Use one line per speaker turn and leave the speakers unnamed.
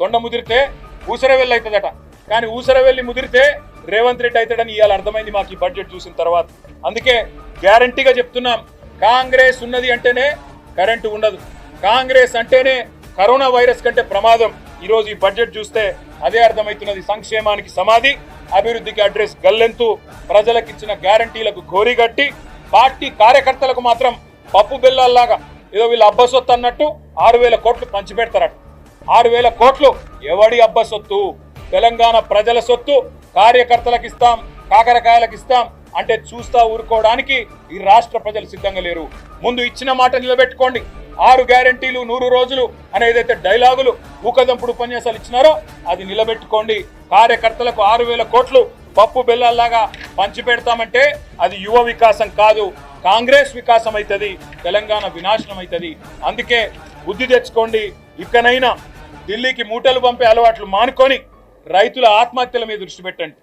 తొండ ముదిరితే ఊసరవెల్లి అవుతుందట. కానీ ఊసరవెల్లి ముదిరితే రేవంత్ రెడ్డి అవుతాడని ఇవాళ అర్థమైంది మాకు ఈ బడ్జెట్ చూసిన తర్వాత. అందుకే గ్యారంటీగా చెప్తున్నాం కాంగ్రెస్ ఉన్నది అంటేనే కరెంటు ఉండదు. కాంగ్రెస్ అంటేనే కరోనా వైరస్ కంటే ప్రమాదం. ఈరోజు ఈ బడ్జెట్ చూస్తే అదే అర్థమవుతున్నది. సంక్షేమానికి సమాధి అభివృద్ధికి అడ్రస్ గల్లెంతు ప్రజలకు ఇచ్చిన గ్యారంటీలకు గోరిగట్టి పార్టీ కార్యకర్తలకు మాత్రం పప్పు బెల్లాల్లాగా. ఏదో వీళ్ళ అబ్బసొత్తు అన్నట్టు ఆరు వేల కోట్లు పంచిపెడతారట. ఆరు వేల కోట్లు ఎవడి అబ్బ సొత్తు? తెలంగాణ ప్రజల సొత్తు కార్యకర్తలకు ఇస్తాం కాకరకాయలకు ఇస్తాం అంటే చూస్తా ఊరుకోవడానికి ఈ రాష్ట్ర ప్రజలు సిద్ధంగా లేరు. ముందు ఇచ్చిన మాట నిలబెట్టుకోండి. ఆరు గ్యారంటీలు నూరు రోజులు అనే ఏదైతే డైలాగులు ఊకదంపుడు ఉపన్యాసాలు ఇచ్చినారో అది నిలబెట్టుకోండి. కార్యకర్తలకు ఆరు వేల కోట్లు పప్పు బెల్లాల్లాగా పంచి పెడతామంటే అది యువ వికాసం కాదు. కాంగ్రెస్ వికాసం అవుతుంది తెలంగాణ వినాశనం అవుతుంది అందుకే బుద్ధి తెచ్చుకోండి. ఇకనైనా ఢిల్లీకి మూటలు పంపే అలవాట్లు మానుకొని రైతుల ఆత్మహత్యల మీద దృష్టి పెట్టండి.